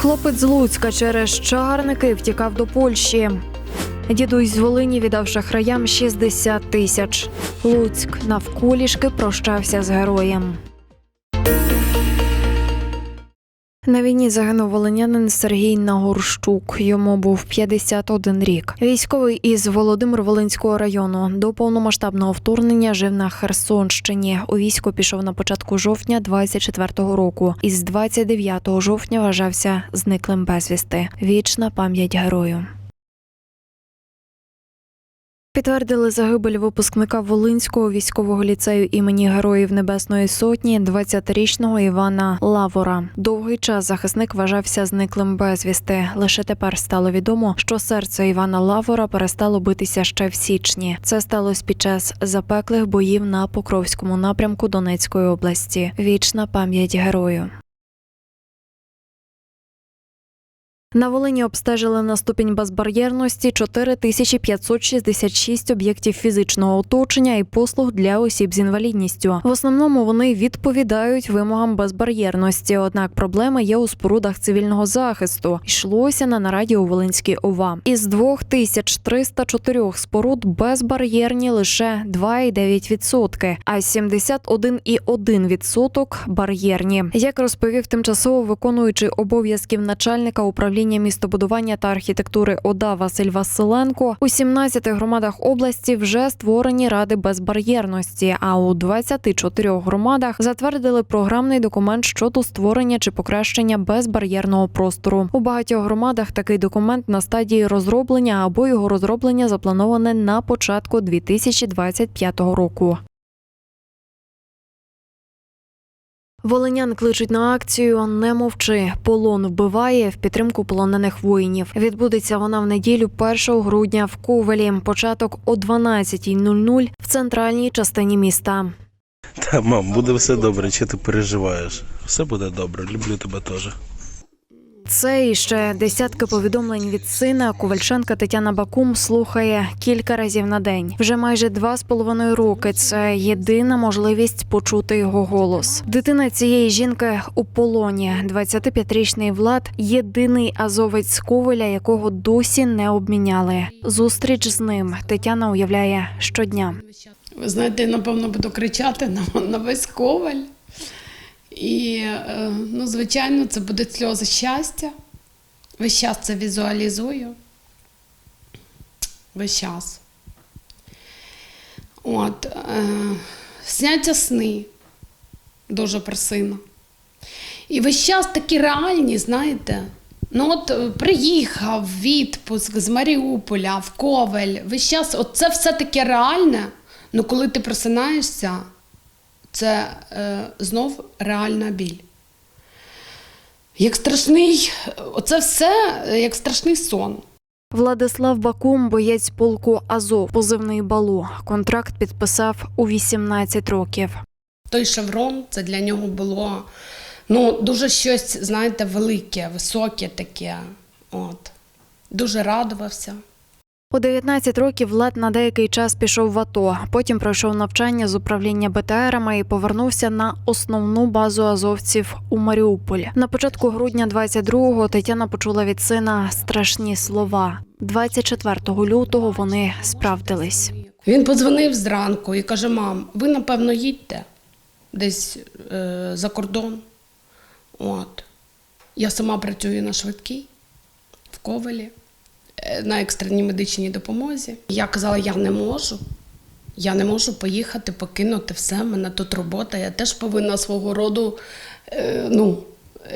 Хлопець з Луцька через чарники втікав до Польщі. Дідусь з Волині віддав шахраям 60 тисяч. Луцьк навколішки прощався з героєм. На війні загинув волинянин Сергій Нагорщук. Йому був 51 рік. Військовий із Володимир-Волинського району до повномасштабного вторгнення жив на Херсонщині. У військо пішов на початку жовтня 24-го року. Із 29 жовтня вважався зниклим безвісти. Вічна пам'ять герою. Підтвердили загибель випускника Волинського військового ліцею імені Героїв Небесної Сотні 20-річного Івана Лавора. Довгий час захисник вважався зниклим безвісти. Лише тепер стало відомо, що серце Івана Лавора перестало битися ще в січні. Це сталося під час запеклих боїв на Покровському напрямку Донецької області. Вічна пам'ять герою. На Волині обстежили на ступінь безбар'єрності 4566 об'єктів фізичного оточення і послуг для осіб з інвалідністю. В основному вони відповідають вимогам безбар'єрності. Однак проблеми є у спорудах цивільного захисту. Йшлося на нараді у Волинській ОВА. Із 2304 споруд безбар'єрні лише 2,9%, а 71,1% бар'єрні. Як розповів тимчасово виконуючий обов'язків начальника управління містобудування та архітектури ОДА Василь Василенко, у 17 громадах області вже створені ради безбар'єрності. А у 24 громадах затвердили програмний документ щодо створення чи покращення безбар'єрного простору. У багатьох громадах такий документ на стадії розроблення або його розроблення заплановане на початку 2025 року. Волинян кличуть на акцію Не мовчи. Полон вбиває в підтримку полонених воїнів. Відбудеться вона в неділю 1 грудня в Ковелі. Початок о 12.00 в центральній частині міста. Та, мам, буде все добре, чи ти переживаєш? Все буде добре, люблю тебе теж. Це і ще десятки повідомлень від сина. Ковальченка Тетяна Бакум слухає кілька разів на день. Вже майже два з половиною роки. Це єдина можливість почути його голос. Дитина цієї жінки у полоні. 25-річний Влад єдиний азовець Ковеля, якого досі не обміняли. Зустріч з ним Тетяна уявляє щодня. Ви знаєте, напевно буду кричати на, на весь коваль. І, е, ну, звичайно, це будуть сльози щастя. Весь час це візуалізую. Весь час. От, е, сняться сни дуже про сина. І весь час такі реальні, знаєте. Ну от е, приїхав в відпуск з Маріуполя в Ковель. Весь час, от це все таке реальне. Ну коли ти просинаєшся, це е, знов реальна біль. Як страшний, оце все е, як страшний сон. Владислав Бакум, боєць полку Азов, позивний балу. Контракт підписав у 18 років. Той шеврон це для нього було ну, дуже щось, знаєте, велике, високе таке. От. Дуже радувався. У 19 років Влад на деякий час пішов в АТО. Потім пройшов навчання з управління БТРами і повернувся на основну базу азовців у Маріуполь. На початку грудня 22-го Тетяна почула від сина страшні слова. 24 лютого вони справдились. Він подзвонив зранку і каже: мам, ви напевно їдьте десь е, за кордон. От. Я сама працюю на швидкій в Ковелі на екстреній медичній допомозі. Я казала, я не можу. Я не можу поїхати, покинути все. мене тут робота. Я теж повинна свого роду е, ну,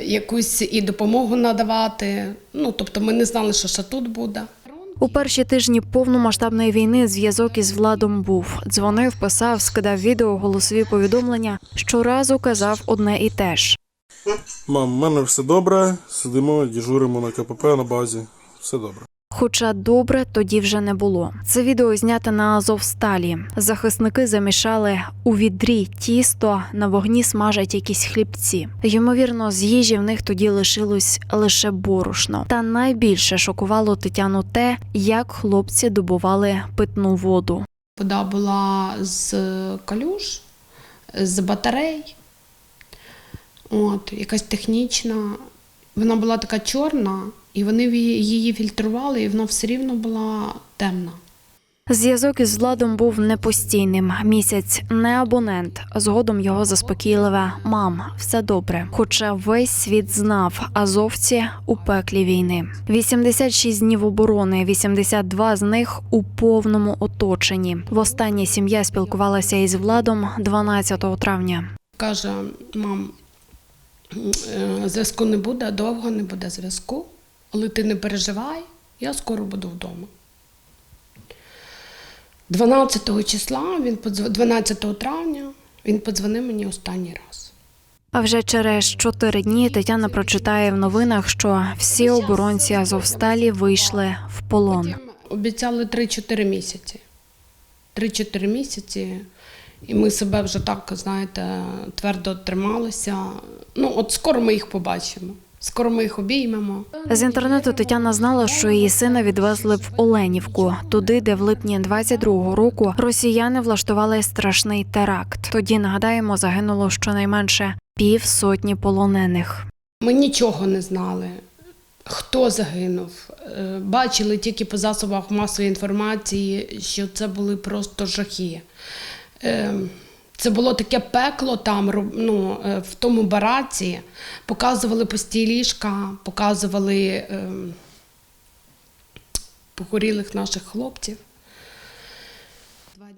якусь і допомогу надавати. Ну, тобто ми не знали, що ще тут буде. У перші тижні повномасштабної війни зв'язок із владом був. Дзвонив, писав, скидав відео, голосові повідомлення. Щоразу казав одне і те ж. Мам, в мене все добре. Сидимо, діжуримо на КПП на базі. Все добре. Хоча добре тоді вже не було. Це відео знято на Азовсталі. Захисники замішали у відрі тісто, на вогні смажать якісь хлібці. Ймовірно, з їжі в них тоді лишилось лише борошно. Та найбільше шокувало Тетяну те, як хлопці добували питну воду. Вода була з калюж, з батарей, от, якась технічна. Вона була така чорна, і вони її- фільтрували, і вона все рівно була темна. Зв'язок із владом був непостійним. Місяць не абонент. Згодом його заспокійливе мам, все добре. Хоча весь світ знав, азовці у пеклі війни. 86 днів оборони, 82 з них у повному оточенні. Востаннє сім'я спілкувалася із владом 12 травня. Каже, мам, е, зв'язку не буде, довго не буде зв'язку, але ти не переживай, я скоро буду вдома. 12 числа, він подзв... 12 травня, він подзвонив мені останній раз. А вже через чотири дні Тетяна прочитає в новинах, що всі оборонці Азовсталі вийшли в полон. Обіцяли 3-4 місяці. 3-4 місяці. І ми себе вже так, знаєте, твердо трималися. Ну, от скоро ми їх побачимо. Скоро ми їх обіймемо. З інтернету Тетяна знала, що її сина відвезли в Оленівку, туди, де в липні 22-го року росіяни влаштували страшний теракт. Тоді нагадаємо, загинуло щонайменше півсотні полонених. Ми нічого не знали, хто загинув. Е, Бачили тільки по засобах масової інформації, що це були просто жахи. Це було таке пекло там, ну, е, в тому бараці. Показували пусті ліжка, показували е, похорілих наших хлопців.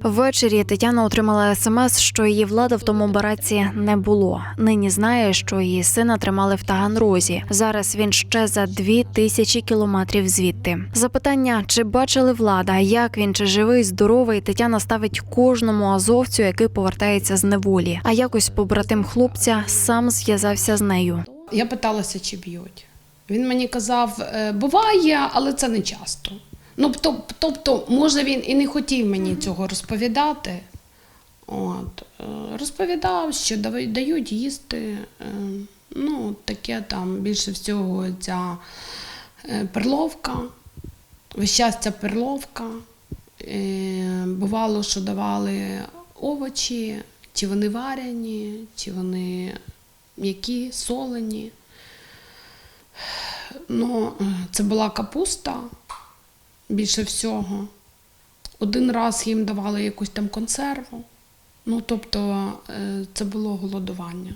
Ввечері Тетяна отримала смс, що її влада в тому бараці не було. Нині знає, що її сина тримали в Таганрозі. Зараз він ще за дві тисячі кілометрів звідти. Запитання, чи бачили влада, як він чи живий, здоровий, Тетяна ставить кожному азовцю, який повертається з неволі. А якось побратим хлопця сам зв'язався з нею. Я питалася, чи б'ють. Він мені казав, «Е, буває, але це не часто. Ну, тобто, може, він і не хотів мені цього розповідати. От, е, розповідав, що дають їсти. е, Ну, таке там більше всього ця е, перловка, весь час ця перловка. Бувало, що давали овочі, чи вони варені, чи вони м'які, солені. Ну, це була капуста більше всього. Один раз їм давали якусь там консерву. Ну, тобто, е, це було голодування.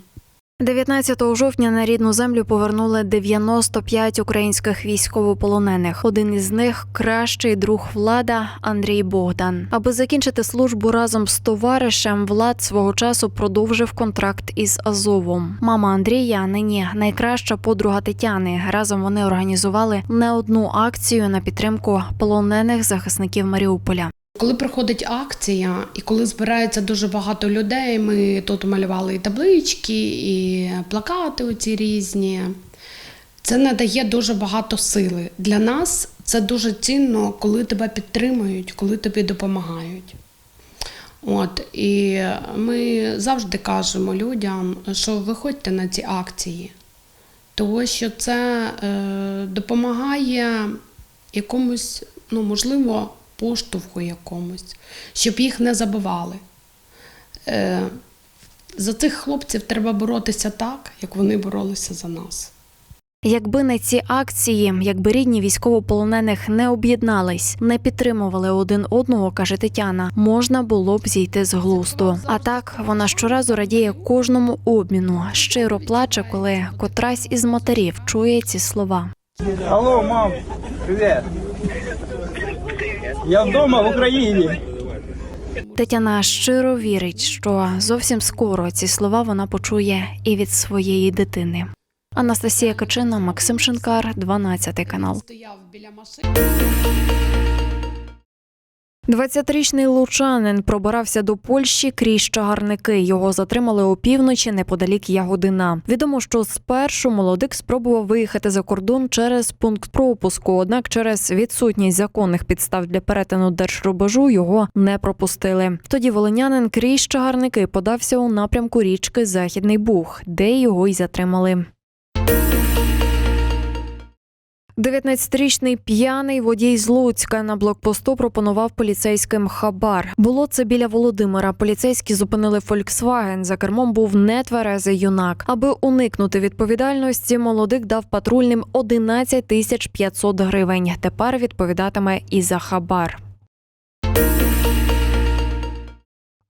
19 жовтня на рідну землю повернули 95 українських військовополонених. Один із них кращий друг влада Андрій Богдан. Аби закінчити службу разом з товаришем, влад свого часу продовжив контракт із Азовом. Мама Андрія нині найкраща подруга Тетяни. Разом вони організували не одну акцію на підтримку полонених захисників Маріуполя. Коли проходить акція, і коли збирається дуже багато людей, ми тут малювали і таблички, і плакати оці різні. Це надає дуже багато сили. Для нас це дуже цінно, коли тебе підтримують, коли тобі допомагають. От, і ми завжди кажемо людям, що виходьте на ці акції, тому що це е, допомагає якомусь, ну, можливо, поштовху якомусь, щоб їх не забивали. Е, за цих хлопців треба боротися так, як вони боролися за нас. Якби не ці акції, якби рідні військовополонених не об'єднались, не підтримували один одного, каже Тетяна, можна було б зійти з глузду. А так вона щоразу радіє кожному обміну, щиро плаче, коли котрась із матерів чує ці слова. Алло, мам, привет. Я вдома в Україні. Тетяна щиро вірить, що зовсім скоро ці слова вона почує і від своєї дитини. Анастасія Качина, Максим Шинкар, 12 канал. Стояв 20-річний лучанин пробирався до Польщі крізь чагарники. Його затримали опівночі неподалік Ягодина. Відомо, що спершу молодик спробував виїхати за кордон через пункт пропуску. Однак через відсутність законних підстав для перетину держрубежу його не пропустили. Тоді волинянин крізь чагарники подався у напрямку річки Західний Буг, де його й затримали. 19-річний п'яний водій з Луцька на блокпосту пропонував поліцейським хабар. Було це біля Володимира. Поліцейські зупинили Фольксваген. За кермом був нетверезий юнак. Аби уникнути відповідальності, молодик дав патрульним 11 тисяч 500 гривень. Тепер відповідатиме і за хабар.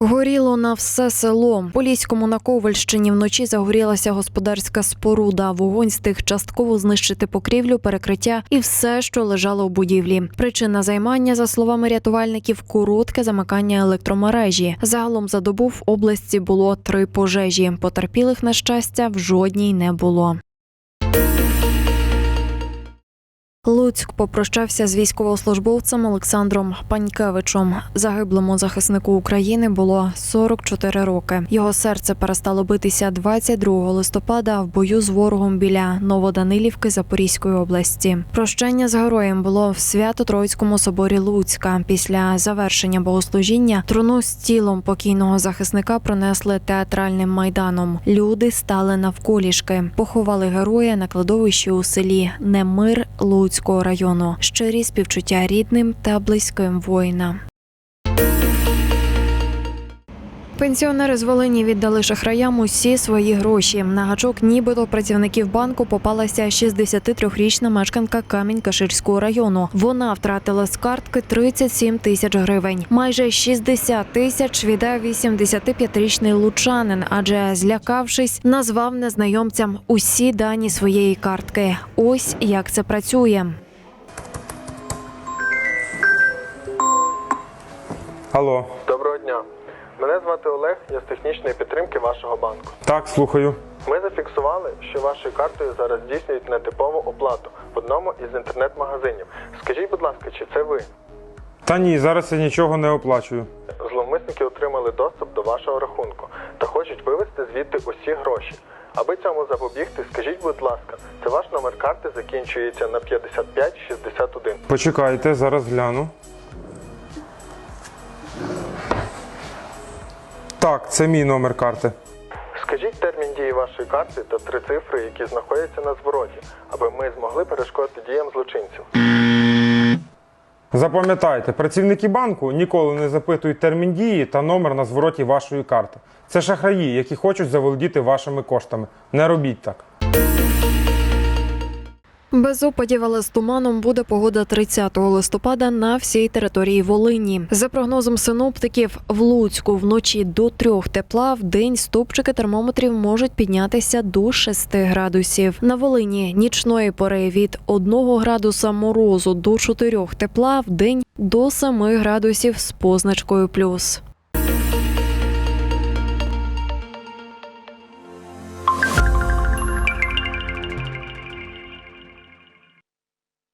Горіло на все село. Поліському на Ковальщині вночі загорілася господарська споруда. Вогонь стиг частково знищити покрівлю, перекриття і все, що лежало у будівлі. Причина займання, за словами рятувальників, коротке замикання електромережі. Загалом за добу в області було три пожежі. Потерпілих на щастя в жодній не було. Луцьк попрощався з військовослужбовцем Олександром Панькевичем. Загиблому захиснику України було 44 роки. Його серце перестало битися 22 листопада в бою з ворогом біля Новоданилівки Запорізької області. Прощання з героєм було в Свято-Троїцькому соборі Луцька. Після завершення богослужіння труну з тілом покійного захисника пронесли театральним майданом. Люди стали навколішки, поховали героя на кладовищі у селі Немир Луцького району. Щирі співчуття рідним та близьким воїна. Пенсіонери з Волині віддали шахраям усі свої гроші. На гачок нібито працівників банку попалася 63-річна мешканка Камінь-Каширського району. Вона втратила з картки 37 тисяч гривень. Майже 60 тисяч віддав 85-річний лучанин, адже злякавшись, назвав незнайомцям усі дані своєї картки. Ось як це працює. Алло, Доброго дня. Мене звати Олег, я з технічної підтримки вашого банку. так, слухаю. Ми зафіксували, що вашою картою зараз здійснюють нетипову оплату в одному із інтернет-магазинів. Скажіть, будь ласка, чи це ви? Та ні, зараз я нічого не оплачую. Зловмисники отримали доступ до вашого рахунку та хочуть вивести звідти усі гроші. Аби цьому запобігти, скажіть, будь ласка, це ваш номер карти закінчується на 5561. Почекайте, зараз гляну. Так, це мій номер карти. Скажіть термін дії вашої карти та три цифри, які знаходяться на звороті, аби ми змогли перешкодити діям злочинців. Запам'ятайте, працівники банку ніколи не запитують термін дії та номер на звороті вашої карти. Це шахраї, які хочуть заволодіти вашими коштами. Не робіть так. Без опадів, але з туманом буде погода 30 листопада на всій території Волині. За прогнозом синоптиків, в Луцьку вночі до трьох тепла, в день стопчики термометрів можуть піднятися до 6 градусів. На Волині нічної пори від 1 градуса морозу до 4 тепла, в день до 7 градусів з позначкою плюс.